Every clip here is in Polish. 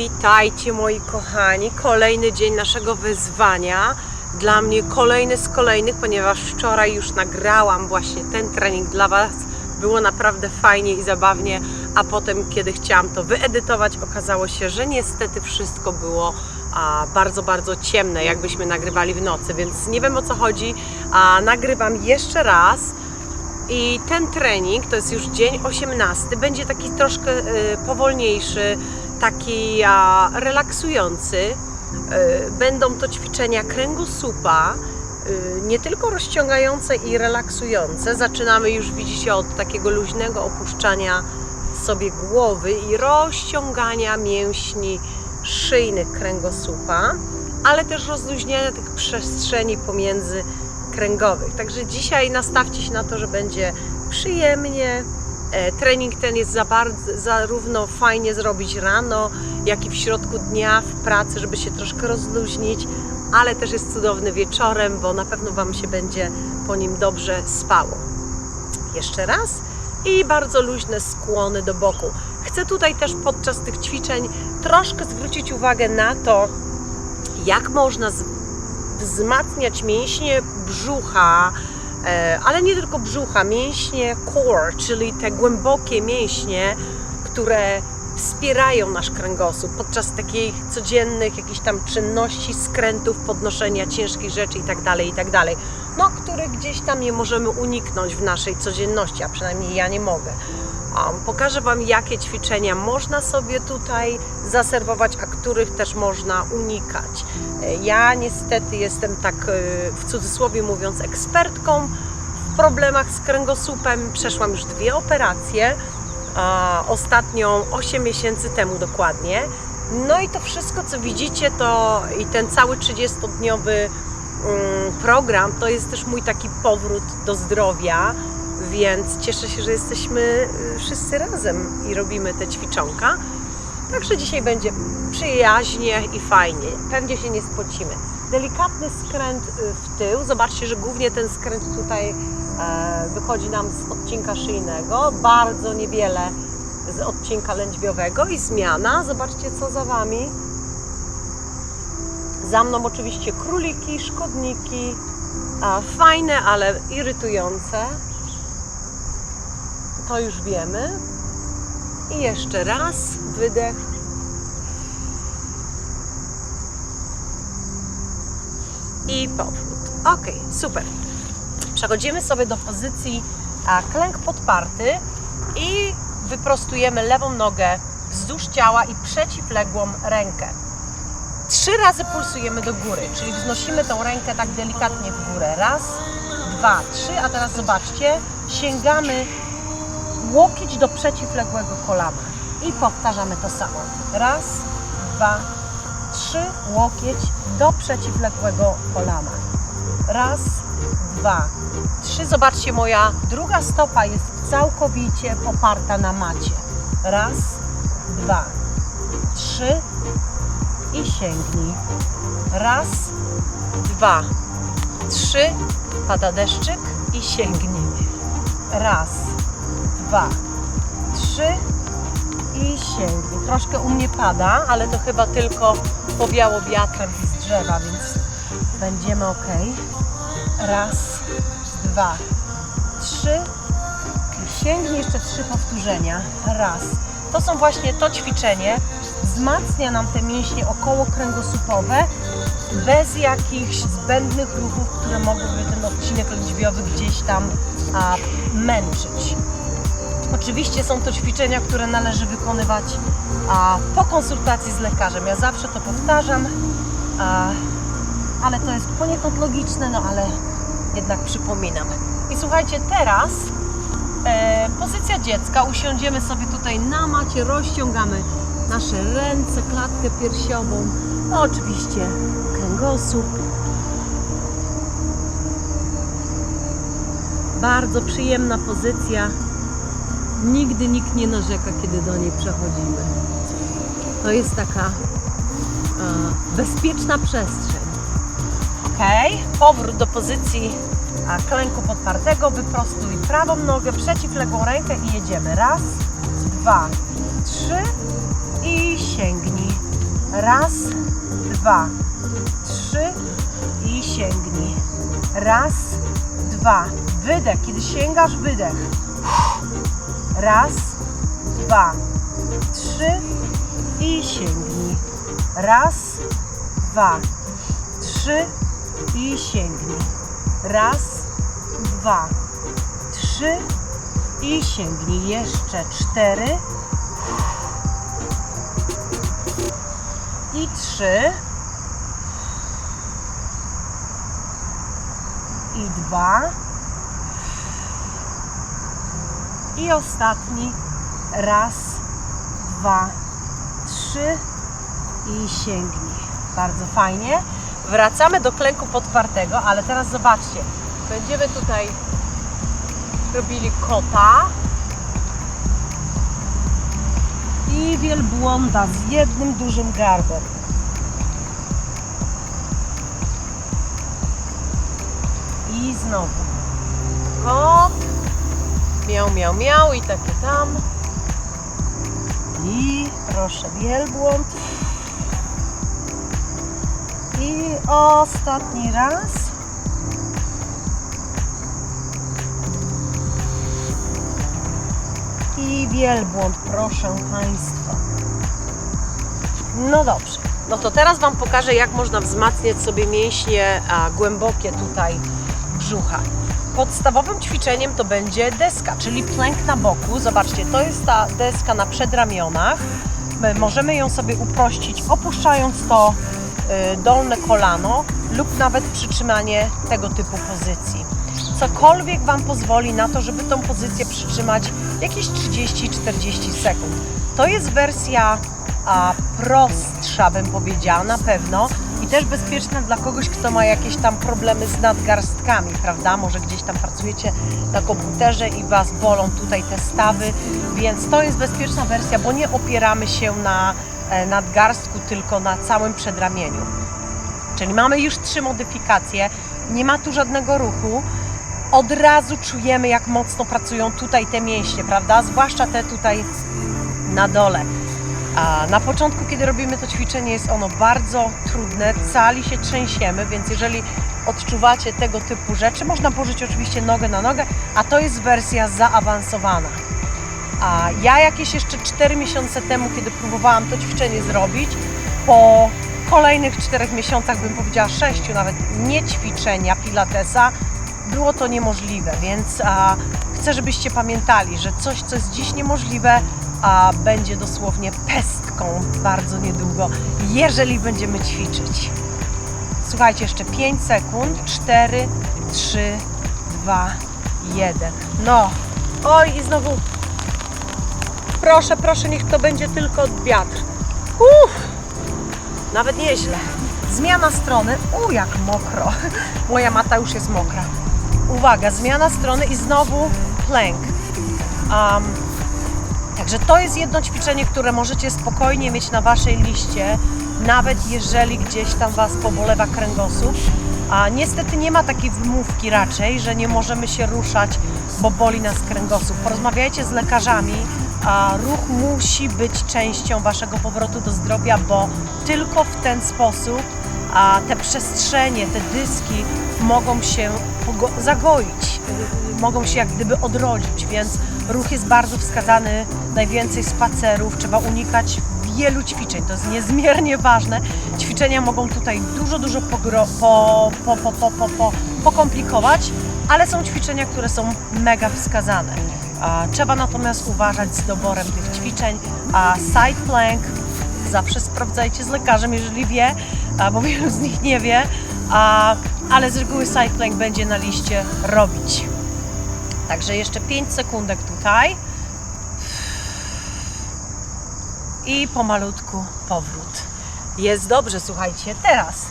Witajcie moi kochani, kolejny dzień naszego wyzwania. Dla mnie kolejny z kolejnych, ponieważ wczoraj już nagrałam właśnie ten trening dla Was. Było naprawdę fajnie i zabawnie, a potem, kiedy chciałam to wyedytować, okazało się, że niestety wszystko było a, bardzo, bardzo ciemne, jakbyśmy nagrywali w nocy, więc nie wiem o co chodzi. A, nagrywam jeszcze raz. I ten trening, to jest już dzień 18, będzie taki troszkę y, powolniejszy, taki a, relaksujący. Y, będą to ćwiczenia kręgosłupa, y, nie tylko rozciągające i relaksujące. Zaczynamy już, widzicie, od takiego luźnego opuszczania sobie głowy i rozciągania mięśni szyjnych kręgosłupa, ale też rozluźniania tych przestrzeni pomiędzy kręgowych. Także dzisiaj nastawcie się na to, że będzie przyjemnie. E, Trening ten jest za bardzo, zarówno fajnie zrobić rano, jak i w środku dnia w pracy, żeby się troszkę rozluźnić, ale też jest cudowny wieczorem, bo na pewno Wam się będzie po nim dobrze spało. Jeszcze raz i bardzo luźne skłony do boku. Chcę tutaj też podczas tych ćwiczeń troszkę zwrócić uwagę na to, jak można wzmacniać mięśnie brzucha, ale nie tylko brzucha, mięśnie core, czyli te głębokie mięśnie, które wspierają nasz kręgosłup podczas takich codziennych jakichś tam czynności, skrętów, podnoszenia ciężkich rzeczy itd., itd. No, których gdzieś tam nie możemy uniknąć w naszej codzienności, a przynajmniej ja nie mogę. Pokażę Wam, jakie ćwiczenia można sobie tutaj zaserwować, a których też można unikać. E, Ja niestety jestem tak e, w cudzysłowie mówiąc ekspertką w problemach z kręgosłupem. Przeszłam już dwie operacje, ostatnią 8 miesięcy temu dokładnie. No i to wszystko, co widzicie, to i ten cały 30-dniowy mm, program, to jest też mój taki powrót do zdrowia, więc cieszę się, że jesteśmy y, wszyscy razem i robimy te ćwiczonka. Także dzisiaj będzie przyjaźnie i fajnie. Pewnie się nie spocimy. Delikatny skręt y, w tył. Zobaczcie, że głównie ten skręt tutaj e, wychodzi nam z odcinka szyjnego. Bardzo niewiele z odcinka lędźwiowego i zmiana. Zobaczcie, co za Wami. Za mną oczywiście króliki, szkodniki. A, fajne, ale irytujące. To już wiemy. I jeszcze raz wydech. I powrót. Ok, super. Przechodzimy sobie do pozycji a, klęk podparty i wyprostujemy lewą nogę wzdłuż ciała i przeciwległą rękę. Trzy razy pulsujemy do góry, czyli wznosimy tą rękę tak delikatnie w górę. Raz, dwa, trzy, a teraz zobaczcie, sięgamy łokieć do przeciwległego kolana i powtarzamy to samo. Raz, dwa, trzy, łokieć do przeciwległego kolana. Raz, dwa, trzy. Zobaczcie, moja druga stopa jest całkowicie poparta na macie. Raz, dwa, trzy i sięgnij. Raz, dwa, trzy, pada deszczyk i sięgnij. Raz, dwa, trzy i sięgnij. Troszkę u mnie pada, ale to chyba tylko powiało wiatrem z drzewa, więc będziemy ok. Raz, dwa, trzy i sięgnij jeszcze trzy powtórzenia. Raz. To są właśnie to ćwiczenie. Wzmacnia nam te mięśnie okołokręgosłupowe bez jakichś zbędnych ruchów, które mogłyby ten odcinek lędźwiowy gdzieś tam a, męczyć. Oczywiście są to ćwiczenia, które należy wykonywać a, po konsultacji z lekarzem. Ja zawsze to powtarzam, a, ale to jest poniekąd logiczne, no ale jednak przypominam. I słuchajcie, teraz e, pozycja dziecka. Usiądziemy sobie tutaj na macie, rozciągamy nasze ręce, klatkę piersiową, no oczywiście kręgosłup. Bardzo przyjemna pozycja. Nigdy nikt nie narzeka, kiedy do niej przechodzimy. To jest taka e, bezpieczna przestrzeń. Ok, powrót do pozycji a, klęku podpartego. Wyprostuj prawą nogę, przeciwległą rękę i jedziemy. Raz, dwa, trzy i sięgnij. Raz, dwa, trzy i sięgnij. Raz, dwa. Wydech. Kiedy sięgasz, wydech. Raz, dwa, trzy i sięgnij. Raz, dwa, trzy i sięgnij. Raz, dwa, trzy i sięgnij. Jeszcze cztery i trzy i dwa i ostatni raz, dwa, trzy i sięgnij. Bardzo fajnie. Wracamy do klęku podpartego, ale teraz zobaczcie, będziemy tutaj robili kota i wielbłąda z jednym dużym garbem. I znowu kot, miał, miał, miał i takie tam. I proszę, wielbłąd. I ostatni raz. I wielbłąd, proszę Państwa. No dobrze. No to teraz Wam pokażę, jak można wzmacniać sobie mięśnie a, głębokie tutaj brzucha. Podstawowym ćwiczeniem to będzie deska, czyli plank na boku. Zobaczcie, to jest ta deska na przedramionach. My możemy ją sobie uprościć, opuszczając to y, dolne kolano lub nawet przytrzymanie tego typu pozycji. Cokolwiek Wam pozwoli na to, żeby tą pozycję przytrzymać jakieś 30-40 sekund. To jest wersja a, prostsza, bym powiedziała, na pewno i też bezpieczna dla kogoś, kto ma jakieś tam problemy z nadgarstkami, prawda? Może gdzieś tam pracujecie na komputerze i Was bolą tutaj te stawy, więc to jest bezpieczna wersja, bo nie opieramy się na e, nadgarstku, tylko na całym przedramieniu. Czyli mamy już trzy modyfikacje, nie ma tu żadnego ruchu. Od razu czujemy, jak mocno pracują tutaj te mięśnie, prawda? Zwłaszcza te tutaj na dole. A na początku, kiedy robimy to ćwiczenie, jest ono bardzo trudne, cali się trzęsiemy, więc jeżeli odczuwacie tego typu rzeczy, można położyć oczywiście nogę na nogę, a to jest wersja zaawansowana. A ja jakieś jeszcze 4 miesiące temu, kiedy próbowałam to ćwiczenie zrobić, po kolejnych 4 miesiącach, bym powiedziała 6 nawet, nie ćwiczenia Pilatesa, było to niemożliwe, więc a, chcę, żebyście pamiętali, że coś, co jest dziś niemożliwe, a będzie dosłownie pestką bardzo niedługo, jeżeli będziemy ćwiczyć. Słuchajcie, jeszcze 5 sekund. 4, 3, 2, 1. No. Oj, i znowu. Proszę, proszę, niech to będzie tylko wiatr. Uff, nawet nieźle. Zmiana strony. U, jak mokro. Moja mata już jest mokra. Uwaga, zmiana strony i znowu plank. Um, Także to jest jedno ćwiczenie, które możecie spokojnie mieć na Waszej liście, nawet jeżeli gdzieś tam Was pobolewa kręgosłup. A niestety nie ma takiej wymówki raczej, że nie możemy się ruszać, bo boli nas kręgosłup. Porozmawiajcie z lekarzami, a ruch musi być częścią Waszego powrotu do zdrowia, bo tylko w ten sposób a te przestrzenie, te dyski mogą się zagoić, mogą się jak gdyby odrodzić, więc ruch jest bardzo wskazany, najwięcej spacerów, trzeba unikać wielu ćwiczeń, to jest niezmiernie ważne. Ćwiczenia mogą tutaj dużo, dużo pogro- po, po, po, po, po, po, pokomplikować, ale są ćwiczenia, które są mega wskazane. Trzeba natomiast uważać z doborem tych ćwiczeń. Side plank zawsze sprawdzajcie z lekarzem, jeżeli wie, bo wielu z nich nie wie, ale z reguły plank będzie na liście robić. Także jeszcze 5 sekundek tutaj. I pomalutku powrót. Jest dobrze, słuchajcie. Teraz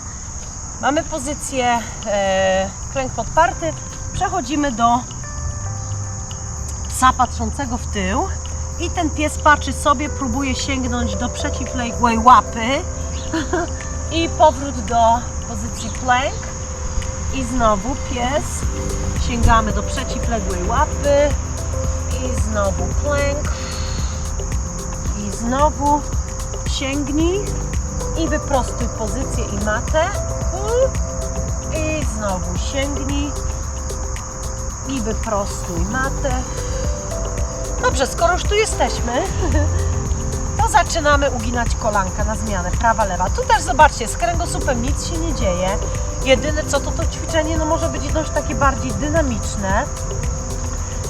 mamy pozycję e, klęk podparty. Przechodzimy do psa patrzącego w tył. I ten pies patrzy sobie, próbuje sięgnąć do przeciwległej łapy. I powrót do pozycji plank. I znowu pies. Sięgamy do przeciwległej łapy. I znowu plank. I znowu sięgnij. I wyprostuj pozycję i matę. I znowu sięgnij. I wyprostuj matę. Dobrze, skoro już tu jesteśmy, to zaczynamy uginać kolanka na zmianę, prawa, lewa. Tu też zobaczcie, z kręgosłupem nic się nie dzieje. Jedyne co, to to ćwiczenie no, może być dość takie bardziej dynamiczne.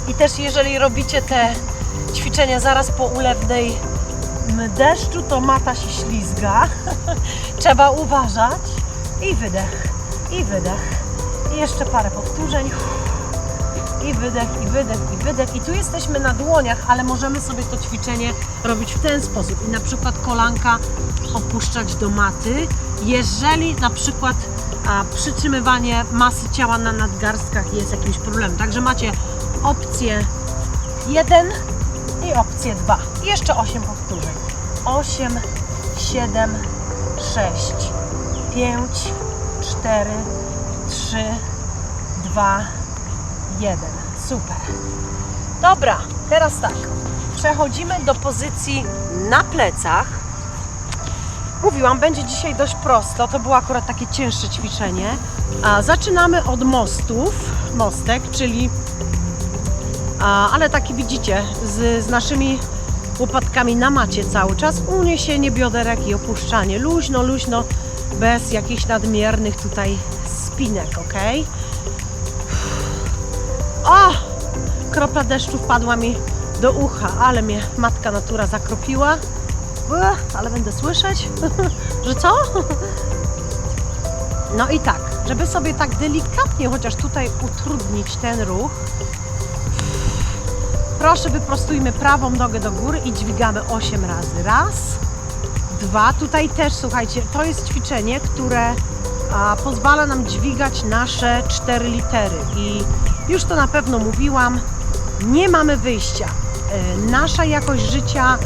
I też jeżeli robicie te ćwiczenia zaraz po ulewnej deszczu, to mata się ślizga. Trzeba uważać. I wydech, i wydech. I jeszcze parę powtórzeń. I wydech, i wydech, i wydech. I tu jesteśmy na dłoniach, ale możemy sobie to ćwiczenie robić w ten sposób. I na przykład kolanka opuszczać do maty, jeżeli na przykład a, przytrzymywanie masy ciała na nadgarstkach jest jakimś problemem. Także macie opcję 1 i opcję 2. I jeszcze 8 powtórzeń. 8, 7, 6, 5, 4, 3, 2, 1. Super. Dobra, teraz tak. Przechodzimy do pozycji na plecach. Mówiłam, będzie dzisiaj dość prosto. To było akurat takie cięższe ćwiczenie. A zaczynamy od mostów, mostek, czyli a, ale taki widzicie, z, z naszymi łopatkami na macie cały czas. Uniesienie bioderek i opuszczanie. Luźno, luźno, bez jakichś nadmiernych tutaj spinek, ok? O! Kropla deszczu wpadła mi do ucha, ale mnie matka natura zakropiła. Ale będę słyszeć, że co? No i tak, żeby sobie tak delikatnie chociaż tutaj utrudnić ten ruch, proszę wyprostujmy prawą nogę do góry i dźwigamy 8 razy. Raz, dwa. Tutaj też, słuchajcie, to jest ćwiczenie, które a, pozwala nam dźwigać nasze cztery litery. I już to na pewno mówiłam, nie mamy wyjścia. E, Nasza jakość życia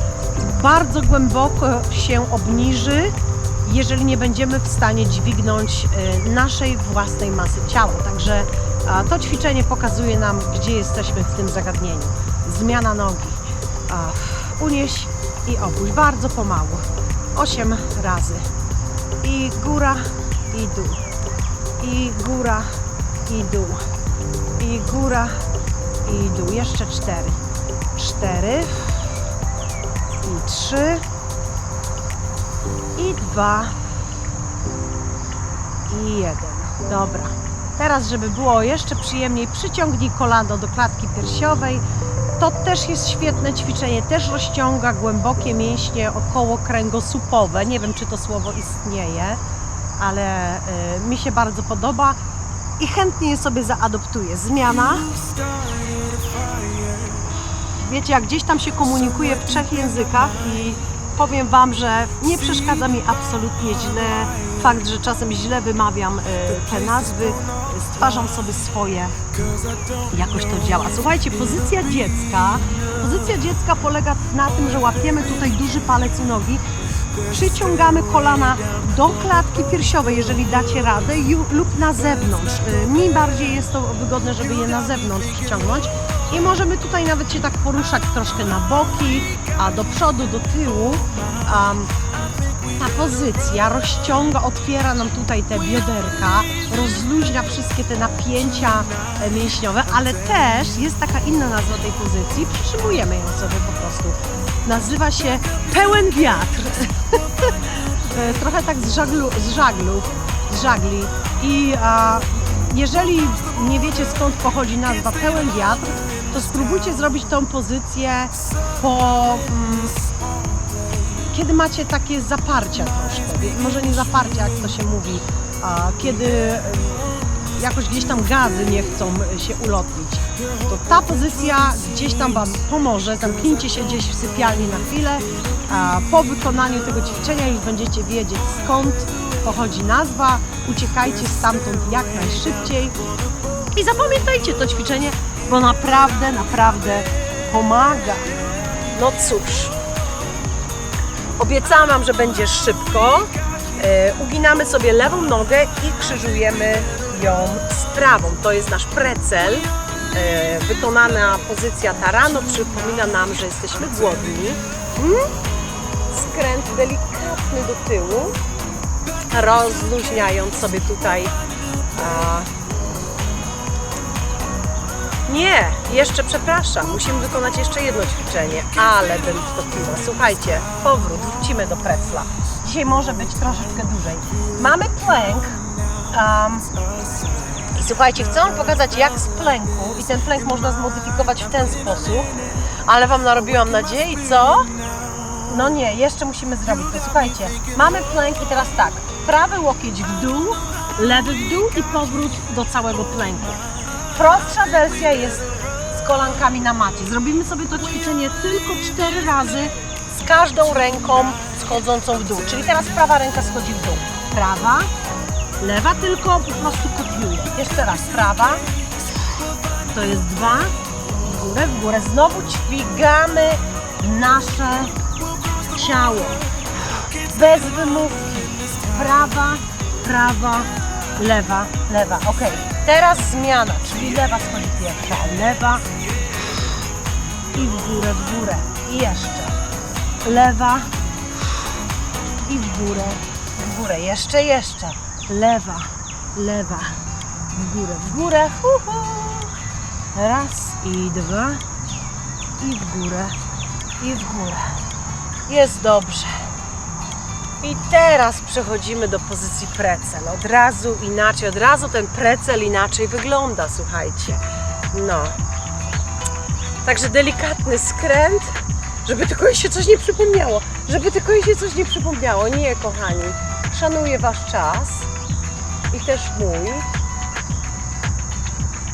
bardzo głęboko się obniży, jeżeli nie będziemy w stanie dźwignąć e, naszej własnej masy ciała. Także to ćwiczenie pokazuje nam, gdzie jesteśmy w tym zagadnieniu. Zmiana nogi. Unieś i opuść bardzo pomału. 8 razy. I góra, i dół. I góra, i dół. I góra, i dół. Jeszcze cztery. Cztery. I trzy. I dwa. I jeden. Dobra. Teraz, żeby było jeszcze przyjemniej, przyciągnij kolano do klatki piersiowej. To też jest świetne ćwiczenie, też rozciąga głębokie mięśnie około kręgosłupowe. Nie wiem, czy to słowo istnieje, ale y, mi się bardzo podoba i chętnie je sobie zaadoptuję. Zmiana. Wiecie, jak gdzieś tam się komunikuję w trzech językach i powiem Wam, że nie przeszkadza mi absolutnie źle fakt, że czasem źle wymawiam y, te nazwy, stwarzam sobie swoje, jakoś to działa. Słuchajcie, pozycja dziecka, pozycja dziecka polega na tym, że łapiemy tutaj duży palec u nogi, przyciągamy kolana do klatki piersiowej, jeżeli dacie radę, lub na zewnątrz. Y, Mi bardziej jest to wygodne, żeby je na zewnątrz przyciągnąć. I możemy tutaj nawet się tak poruszać troszkę na boki, a do przodu, do tyłu. Am, ta pozycja rozciąga, otwiera nam tutaj te bioderka, rozluźnia wszystkie te napięcia e, mięśniowe, ale też jest taka inna nazwa tej pozycji, przytrzymujemy ją sobie po prostu. Nazywa się pełen wiatr. E, Trochę tak z, żaglu, z żaglów, z żagli. I a, jeżeli nie wiecie skąd pochodzi nazwa pełen wiatr, to spróbujcie zrobić tą pozycję po mm, kiedy macie takie zaparcia troszkę, może nie zaparcia, jak to się mówi, a kiedy e, jakoś gdzieś tam gazy nie chcą e, się ulotnić, to ta pozycja gdzieś tam Wam pomoże. Zamknijcie się gdzieś w sypialni na chwilę. A po wykonaniu tego ćwiczenia już będziecie wiedzieć skąd pochodzi nazwa. Uciekajcie stamtąd jak najszybciej. I zapamiętajcie to ćwiczenie, bo naprawdę, naprawdę pomaga. No cóż, Obiecałam Wam, że będzie szybko. E, uginamy sobie lewą nogę i krzyżujemy ją z prawą. To jest nasz precel. E, wykonana pozycja tarano przypomina nam, że jesteśmy głodni. Mm? skręt delikatny do tyłu, rozluźniając sobie tutaj. Nie, jeszcze przepraszam, musimy wykonać jeszcze jedno ćwiczenie, ale bym wtopiła. Słuchajcie, powrót, wrócimy do precla. Dzisiaj może być troszeczkę dłużej. Mamy plank. Um, i słuchajcie, chcę Wam pokazać jak z plęku i ten plęk można zmodyfikować w ten sposób, ale Wam narobiłam nadziei, co? No nie, jeszcze musimy zrobić to. Słuchajcie, mamy plank i teraz tak, prawy łokieć w dół, lewy w dół i powrót do całego plęku. Prostsza wersja jest z kolankami na macie. Zrobimy sobie to ćwiczenie tylko cztery razy z każdą ręką schodzącą w dół. Czyli teraz prawa ręka schodzi w dół. Prawa, lewa tylko po prostu kopiuje. Jeszcze raz, prawa, to jest dwa, w górę, w górę. Znowu dźwigamy nasze ciało. Bez wymówki. Prawa, prawa, lewa, lewa. Ok. Teraz zmiana, czyli lewa schodzi pierwsza. Lewa i w górę, w górę. I jeszcze. Lewa i w górę, w górę. Jeszcze, jeszcze. Lewa, lewa. W górę, w górę. Raz i dwa. I w górę, i w górę. Jest dobrze. I teraz przechodzimy do pozycji precel. Od razu inaczej, od razu ten precel inaczej wygląda, słuchajcie. No. Także delikatny skręt, żeby tylko jej się coś nie przypomniało. Żeby tylko jej się coś nie przypomniało. Nie, kochani. Szanuję Wasz czas i też mój.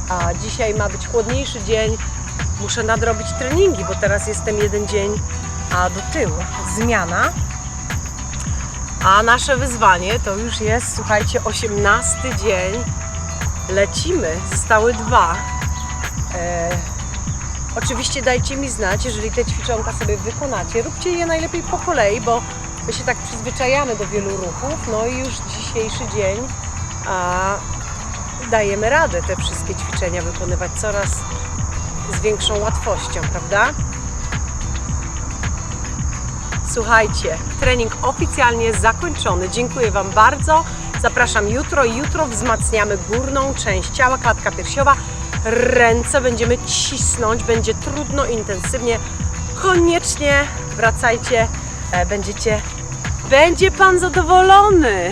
A dzisiaj ma być chłodniejszy dzień. Muszę nadrobić treningi, bo teraz jestem jeden dzień a do tyłu. Zmiana. A nasze wyzwanie to już jest, słuchajcie, 18 dzień. Lecimy, zostały dwa. E, oczywiście dajcie mi znać, jeżeli te ćwiczonka sobie wykonacie. Róbcie je najlepiej po kolei, bo my się tak przyzwyczajamy do wielu ruchów. No i już dzisiejszy dzień a, dajemy radę te wszystkie ćwiczenia wykonywać coraz z większą łatwością, prawda? Słuchajcie, trening oficjalnie zakończony. Dziękuję Wam bardzo. Zapraszam jutro. Jutro wzmacniamy górną część ciała, klatka piersiowa. Ręce będziemy cisnąć, będzie trudno, intensywnie. Koniecznie wracajcie, e, będziecie, będzie Pan zadowolony.